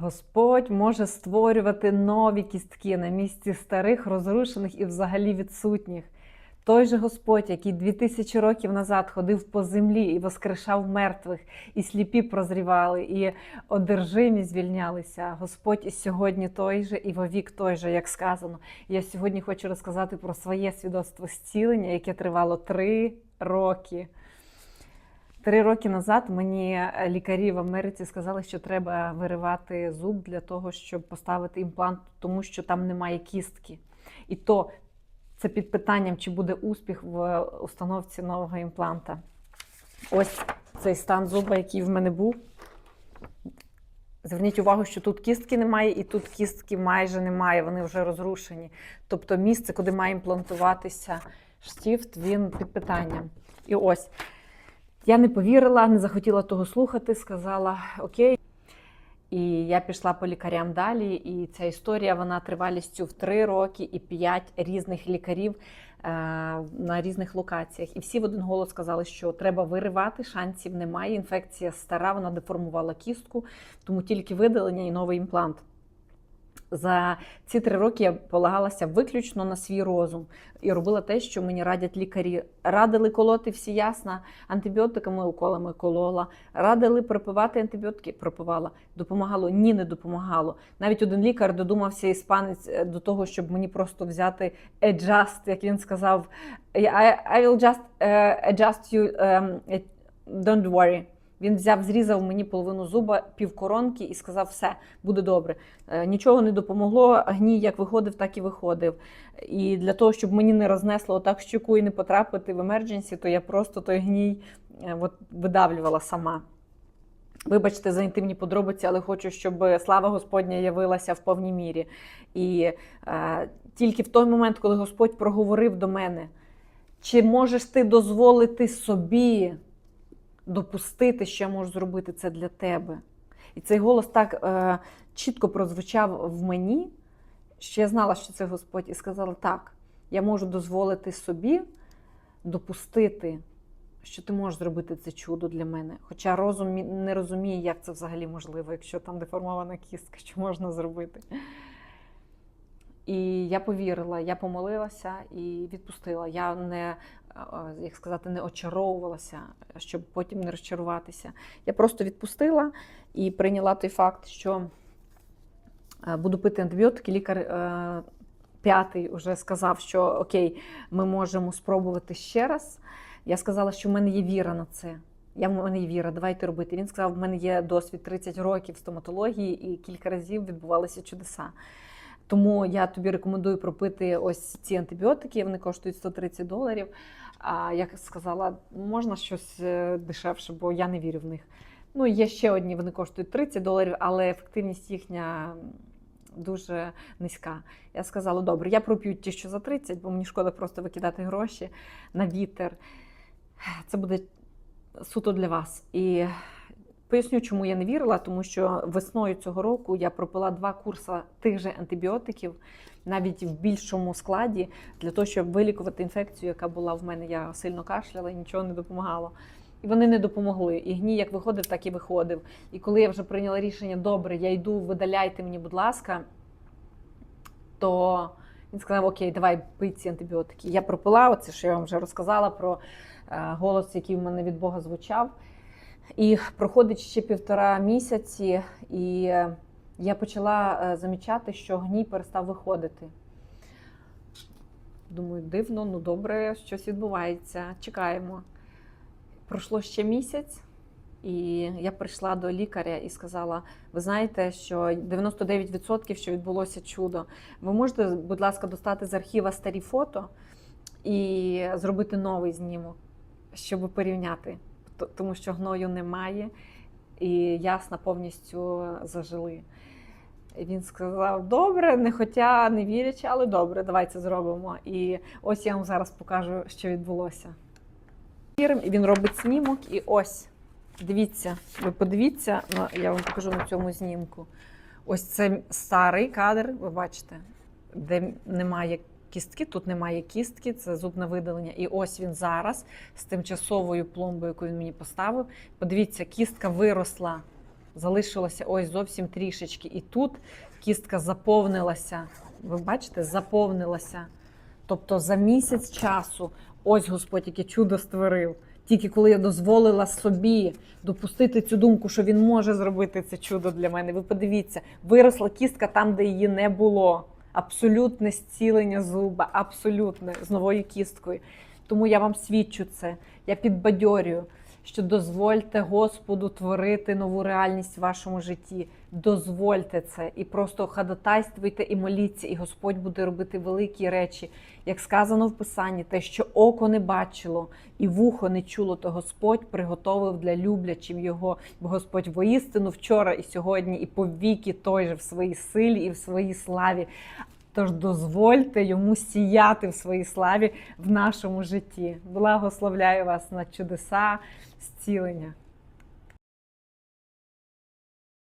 Господь може створювати нові кістки на місці старих, розрушених і взагалі відсутніх. Той же Господь, який дві тисячі років назад ходив по землі і воскрешав мертвих, і сліпі прозрівали, і одержимі звільнялися. Господь і сьогодні той же, і вовік той же, як сказано. Я сьогодні хочу розказати про своє свідоцтво зцілення, яке тривало три роки. Три роки назад мені лікарі в Америці сказали, що треба виривати зуб для того, щоб поставити імплант, тому що там немає кістки. І то це під питанням, чи буде успіх в установці нового імпланта. Ось цей стан зуба, який в мене був. Зверніть увагу, що тут кістки немає, і тут кістки майже немає, вони вже розрушені. Тобто місце, куди має імплантуватися штіфт, він під питанням. І ось. Я не повірила, не захотіла того слухати, сказала окей. І я пішла по лікарям далі. І ця історія вона тривалістю в три роки і п'ять різних лікарів е, на різних локаціях. І всі в один голос сказали, що треба виривати, шансів немає. Інфекція стара, вона деформувала кістку, тому тільки видалення і новий імплант. За ці три роки я полагалася виключно на свій розум і робила те, що мені радять лікарі. Радили колоти всі ясно, антибіотиками, уколами колола. Радили пропивати антибіотики, пропивала. Допомагало? Ні, не допомагало. Навіть один лікар додумався іспанець е, до того, щоб мені просто взяти adjust, як він сказав, I, will just uh, adjust you, um, don't worry. Він взяв, зрізав мені половину зуба, півкоронки і сказав: все, буде добре. Е, Нічого не допомогло. Гній як виходив, так і виходив. І для того, щоб мені не рознесло так щуку і не потрапити в емердженсі, то я просто той гній е, от, видавлювала сама. Вибачте за інтимні подробиці, але хочу, щоб слава Господня явилася в повній мірі. І е, тільки в той момент, коли Господь проговорив до мене, чи можеш ти дозволити собі допустити, що я можу зробити це для тебе? І цей голос так е, чітко прозвучав в мені, що я знала, що це Господь, і сказала: так, я можу дозволити собі допустити, що ти можеш зробити це чудо для мене. Хоча розум не розуміє, як це взагалі можливо, якщо там деформована кістка, що можна зробити. І я повірила, я помолилася і відпустила. Я не, е, як сказати, не очаровувалася, щоб потім не розчаруватися. Я просто відпустила і прийняла той факт, що е, буду пити антибіотики. Лікар е, п'ятий вже сказав, що окей, ми можемо спробувати ще раз. Я сказала, що в мене є віра на це. Я в мене є віра, давайте робити. Він сказав, в мене є досвід 30 років стоматології і кілька разів відбувалися чудеса. Тому я тобі рекомендую пропити ось ці антибіотики, вони коштують 130 доларів. А як сказала, можна щось е, дешевше, бо я не вірю в них. Ну, є ще одні, вони коштують 30 доларів, але ефективність їхня дуже низька. Я сказала, добре, я проп'ю ті, що за 30, бо мені шкода просто викидати гроші на вітер. Це буде суто для вас. І Поясню, чому я не вірила, тому що весною цього року я пропила два курси тих же антибіотиків, навіть в більшому складі, для того, щоб вилікувати інфекцію, яка була в мене. Я сильно кашляла і нічого не допомагало. І вони не допомогли. І гній як виходив, так і виходив. І коли я вже прийняла рішення, добре, я йду, видаляйте мені, будь ласка, то він сказав: Окей, давай пий ці антибіотики. Я пропила оце, що я вам вже розказала про е, голос, який в мене від Бога звучав. І проходить ще півтора місяці, і е, я почала е, замічати, що гній перестав виходити. Думаю, дивно, ну добре, щось відбувається. Чекаємо. Пройшло ще місяць, і я прийшла до лікаря і сказала: ви знаєте, що 99% що відбулося чудо. Ви можете, будь ласка, достати з архіва старі фото і зробити новий знімок, щоб порівняти тому що гною немає, і ясна повністю зажили. І він сказав: добре, не хотя, не вірячи, але добре, давай це зробимо. І ось я вам зараз покажу, що відбулося. І він робить знімок, і ось. Дивіться, ви подивіться, я вам покажу на цьому знімку. Ось це старий кадр, ви бачите, де немає кістки, тут немає кістки, це зубне видалення. І ось він зараз з тимчасовою пломбою, яку він мені поставив. Подивіться, кістка виросла залишилося ось зовсім трішечки. І тут кістка заповнилася. Ви бачите, заповнилася. Тобто за місяць часу, ось Господь яке чудо створив. Тільки коли я дозволила собі допустити цю думку, що він може зробити це чудо для мене. Ви подивіться, виросла кістка там, де її не було. Абсолютне зцілення зуба, абсолютне з новою кісткою. Тому я вам свідчу це. Я підбадьорюю, що дозвольте Господу творити нову реальність в вашому житті. Дозвольте це і просто ходатайствуйте і моліться, і Господь буде робити великі речі. Як сказано в Писанні, те, що око не бачило і вухо не чуло, то Господь приготовив для люблячим його. Бо Господь воістину вчора і сьогодні, і повіки той же в своїй силі і в своїй славі. Тож дозвольте йому сіяти в своїй славі в нашому житті. Благословляю вас на чудеса зцілення.